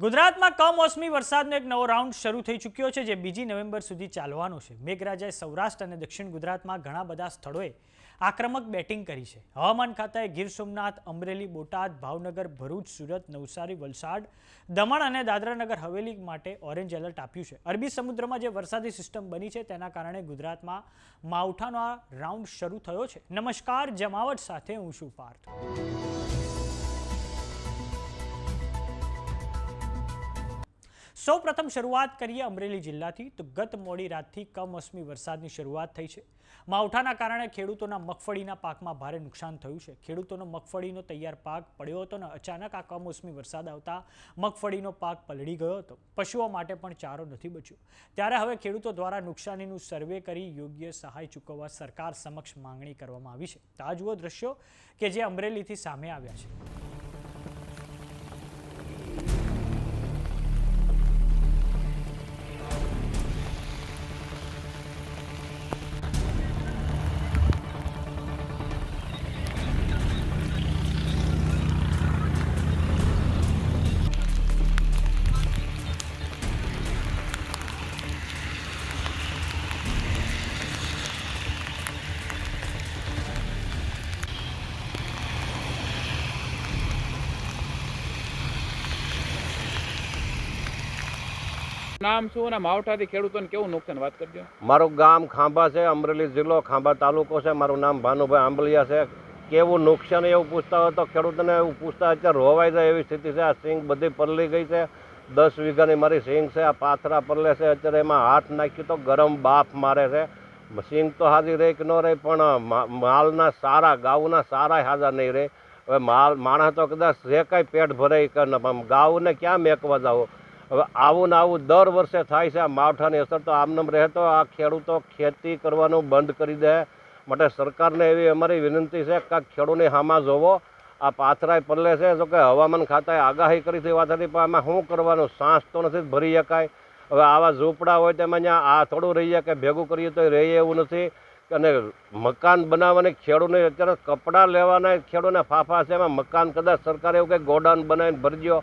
ગુજરાતમાં કમોસમી વરસાદનો એક નવો રાઉન્ડ શરૂ થઈ ચૂક્યો છે, જે બીજી નવેમ્બર સુધી ચાલવાનો છે. મેઘરાજાએ સૌરાષ્ટ્ર અને દક્ષિણ ગુજરાતમાં ઘણા બધા સ્થળોએ આક્રમક બેટિંગ કરી છે. હવામાન ખાતાએ ગીર સોમનાથ, અમરેલી, બોટાદ, ભાવનગર, ભરૂચ, સુરત, નવસારી, વલસાડ, દમણ અને દાદરાનગર હવેલી માટે ઓરેન્જ એલર્ટ આપ્યું છે. અરબી સમુદ્રમાં જે વરસાદી સિસ્ટમ બની છે, તેના કારણે ગુજરાતમાં માવઠાનો આ રાઉન્ડ શરૂ થયો છે. નમસ્કાર, જમાવટ સાથે હું છું પાર્થ. સૌ પ્રથમ શરૂઆત કરીએ અમરેલી જિલ્લાથી. તો ગત મોડી રાતથી કમોસમી વરસાદની શરૂઆત થઈ છે. માવઠાના કારણે ખેડૂતોના મગફળીના પાકમાં ભારે નુકસાન થયું છે. ખેડૂતોનો મગફળીનો તૈયાર પાક પડ્યો હતો અને અચાનક આ કમોસમી વરસાદ આવતા મગફળીનો પાક પલળી ગયો હતો. પશુઓ માટે પણ ચારો નથી બચ્યો. ત્યારે હવે ખેડૂતો દ્વારા નુકસાનીનું સર્વે કરી યોગ્ય સહાય ચૂકવવા સરકાર સમક્ષ માંગણી કરવામાં આવી છે. તો આ જુઓ દ્રશ્યો કે જે અમરેલીથી સામે આવ્યા છે. નામ શું અને માવઠાથી ખેડૂતોને કેવું નુકસાન? વાત કરજો. મારું ગામ ખાંભા છે, અમરેલી જિલ્લો ખાંભા તાલુકો છે. મારું નામ ભાનુભાઈ આંબલિયા છે. કેવું નુકસાન એવું પૂછતા હોય તો ખેડૂતોને એવું પૂછતા અત્યારે રોવાઈ જાય એવી સ્થિતિ છે. આ સિંગ બધી પલળી ગઈ છે. દસ વીઘાની મારી સિંગ છે. આ પાથરા પલળે છે. અત્યારે એમાં હાથ નાખ્યું તો ગરમ બાફ મારે છે. સિંગ તો હાજી રહે કે ન રહે, પણ માલના સારા, ગાઉના સારા હાજર નહીં રહે. હવે માલ, માણસ તો કદાચ જે કાંઈ પેટ ભરાય કે ગાઉને ક્યાં મેકવા જાવ હવે આવું ને આવું દર વર્ષે થાય છે આ માવઠાની અસર તો આમનામ રહે તો આ ખેડૂતો ખેતી કરવાનું બંધ કરી દે. માટે સરકારને એવી અમારી વિનંતી છે કે ખેડૂતને હામાં જોવો. આ પાથરાય પલ્લે છે, જો કે હવામાન ખાતાએ આગાહી કરી હતી વાત હતી, પણ આમાં શું કરવાનું? સાંસ તો નથી ભરી શકાય. હવે આવા ઝૂંપડા હોય તેમાં ત્યાં આ થોડું રહી જાય કે ભેગું કરીએ તો રહીએ એવું નથી. અને મકાન બનાવવાની ખેડૂતને અત્યારે કપડાં લેવાના ખેડૂતને ફાફા છે, એમાં મકાન કદાચ સરકારે એવું કંઈ ગોડાઉન બનાવીને ભરજો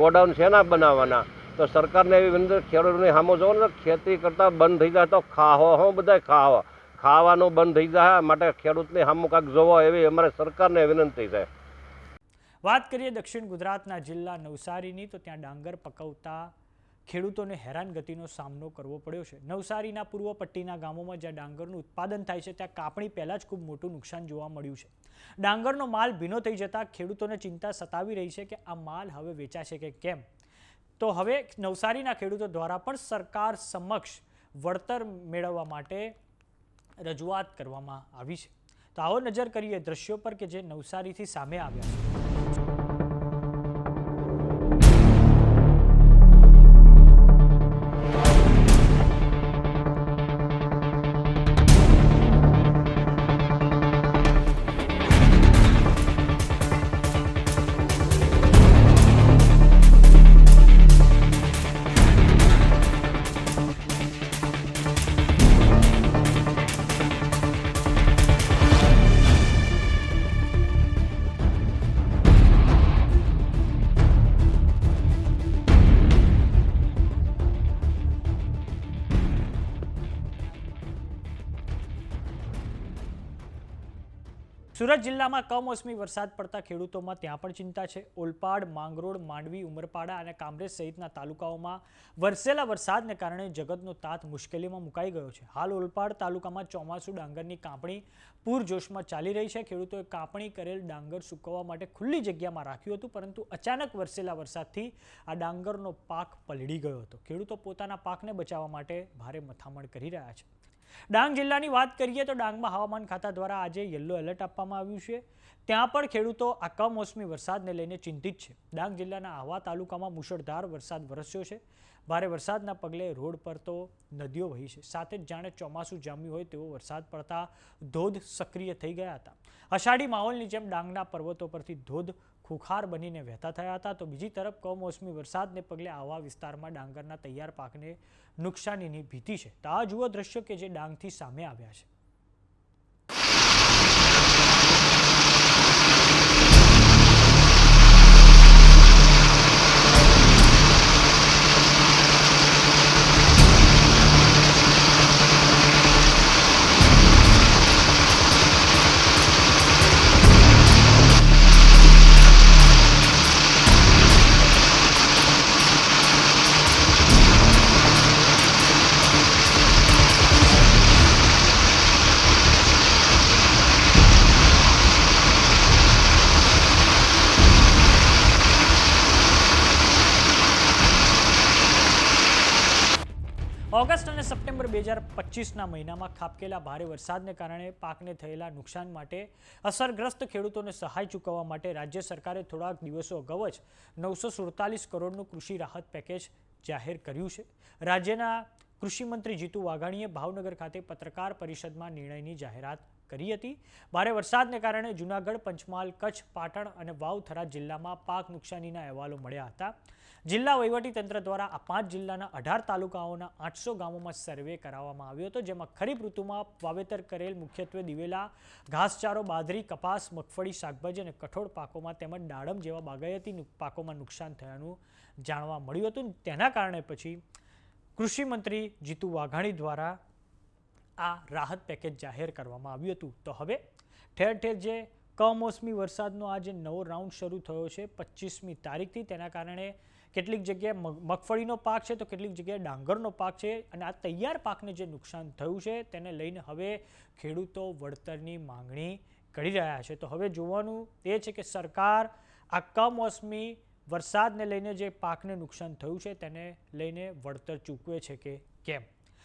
ગોડાઉન શેના બનાવવાના? તો સરકારને એવી વિનંતી ખેડૂતોની સામો જોવો ને, ખેતી કરતાં બંધ થઈ જાય તો ખાહો હો બધા ખાવા. ખાવાનું બંધ થઈ જાય માટે ખેડૂતની સામો કાંક જોવો એવી અમારે સરકારને વિનંતી છે. વાત કરીએ દક્ષિણ ગુજરાતના જિલ્લા નવસારીની, તો ત્યાં ડાંગર પકવતા ખેડૂતોને હેરાનગતિનો સામનો કરવો પડ્યો છે. નવસારીના પૂર્વ પટ્ટીના ગામોમાં જ્યાં ડાંગરનું ઉત્પાદન થાય છે, ત્યાં કાપણી પહેલાં જ ખૂબ મોટું નુકસાન જોવા મળ્યું છે. ડાંગરનો માલ ભીનો થઈ જતાં ખેડૂતોને ચિંતા સતાવી રહી છે કે આ માલ હવે વેચાશે કે કેમ? તો હવે નવસારીના ખેડૂતો દ્વારા પણ સરકાર સમક્ષ વળતર મેળવવા માટે રજૂઆત કરવામાં આવી છે. તો આવો નજર કરીએ દ્રશ્યો પર કે જે નવસારીથી સામે આવ્યા છે. સુરત જિલ્લામાં કમોસમી વરસાદ પડતા ખેડૂતોમાં ત્યાં પણ ચિંતા છે. ઓલપાડ, માંગરોળ, માંડવી, ઉમરપાડા અને કામરેજ સહિતના તાલુકાઓમાં વરસેલા વરસાદને કારણે જગતનો તાત મુશ્કેલીમાં મુકાઈ ગયો છે. હાલ ઓલપાડ તાલુકામાં ચોમાસુ ડાંગરની કાપણી પૂરજોશમાં ચાલી રહી છે. ખેડૂતોએ કાપણી કરેલ ડાંગર સૂકવવા માટે ખુલ્લી જગ્યામાં રાખ્યું હતું, પરંતુ અચાનક વરસેલા વરસાદથી આ ડાંગરનો પાક પલળી ગયો હતો. ખેડૂતો પોતાના પાકને બચાવવા માટે ભારે મથામણ કરી રહ્યા છે. ડાંગ જિલ્લાની વાત કરીએ તો ડાંગમાં હવામાન ખાતા દ્વારા આજે યલો એલર્ટ આપવામાં આવ્યું છે. ત્યાં પણ ખેડૂતો આ કમોસમી વરસાદને લઈને ચિંતિત છે. ડાંગ જિલ્લાના આહવા તાલુકામાં મુશળધાર વરસાદ વરસ્યો છે. ભારે વરસાદના પગલે રોડ પર તો નદીઓ વહી છે. સાથે જ જાણે ચોમાસું જામ્યું હોય તેવો વરસાદ પડતા ધોધ સક્રિય થઈ ગયા હતા. અષાઢી માહોલની જેમ ડાંગના પર્વતો પરથી ધોધ ખુખાર બનીને વહેતા થયા હતા, તો બીજી તરફ કમોસમી વરસાદને પગલે આવા વિસ્તારમાં ડાંગરના તૈયાર પાકને નુકસાનીની ભીતિ છે. તો આ જુઓ દ્રશ્યો કે જે ડાંગથી સામે આવ્યા છે. સપ્ટેમ્બર બે હજાર પચીસના મહિનામાં ખાબકેલા ભારે વરસાદને કારણે પાકને થયેલા નુકસાન માટે અસરગ્રસ્ત ખેડૂતોને સહાય ચૂકવવા માટે રાજ્ય સરકારે થોડાક દિવસો અગાઉ જ નવસો સુડતાલીસ કરોડનું કૃષિ રાહત પેકેજ જાહેર કર્યું છે. રાજ્યના કૃષિમંત્રી જીતુ વાઘાણીએ ભાવનગર ખાતે પત્રકાર પરિષદમાં નિર્ણયની જાહેરાત કરી હતી. ભારે વરસાદને કારણે જૂનાગઢ, પંચમહાલ, કચ્છ, પાટણ અને વાવથરા જિલ્લામાં પાક નુકસાનીના અહેવાલો મળ્યા હતા. જિલ્લા વહીવટીતંત્ર દ્વારા આ પાંચ જિલ્લાના અઢાર તાલુકાઓના આઠસો ગામોમાં સર્વે કરાવવામાં આવ્યો હતો, જેમાં ખરીફ ઋતુમાં વાવેતર કરેલ મુખ્યત્વે દિવેલા, ઘાસચારો, બાજરી, કપાસ, મગફળી, શાકભાજી અને કઠોળ પાકોમાં તેમજ દાડમ જેવા બાગાયતી પાકોમાં નુકસાન થયાનું જાણવા મળ્યું હતું. તેના કારણે પછી કૃષિમંત્રી જીતુ વાઘાણી દ્વારા આ રાહત પેકેજ જાહેર કરવામાં આવ્યું હતું. તો હવે ઠેર ઠેર જે કમોસમી વરસાદનો આ જે નવો રાઉન્ડ શરૂ થયો છે પચીસમી તારીખથી, તેના કારણે કેટલીક જગ્યાએ મગ- મગફળીનો પાક છે, તો કેટલીક જગ્યાએ ડાંગરનો પાક છે અને આ તૈયાર પાકને જે નુકસાન થયું છે તેને લઈને હવે ખેડૂતો વળતરની માંગણી કરી રહ્યા છે. તો હવે જોવાનું એ છે કે સરકાર આ કમોસમી વરસાદને લઈને જે પાકને નુકસાન થયું છે તેને લઈને વળતર ચૂકવે છે કે કેમ?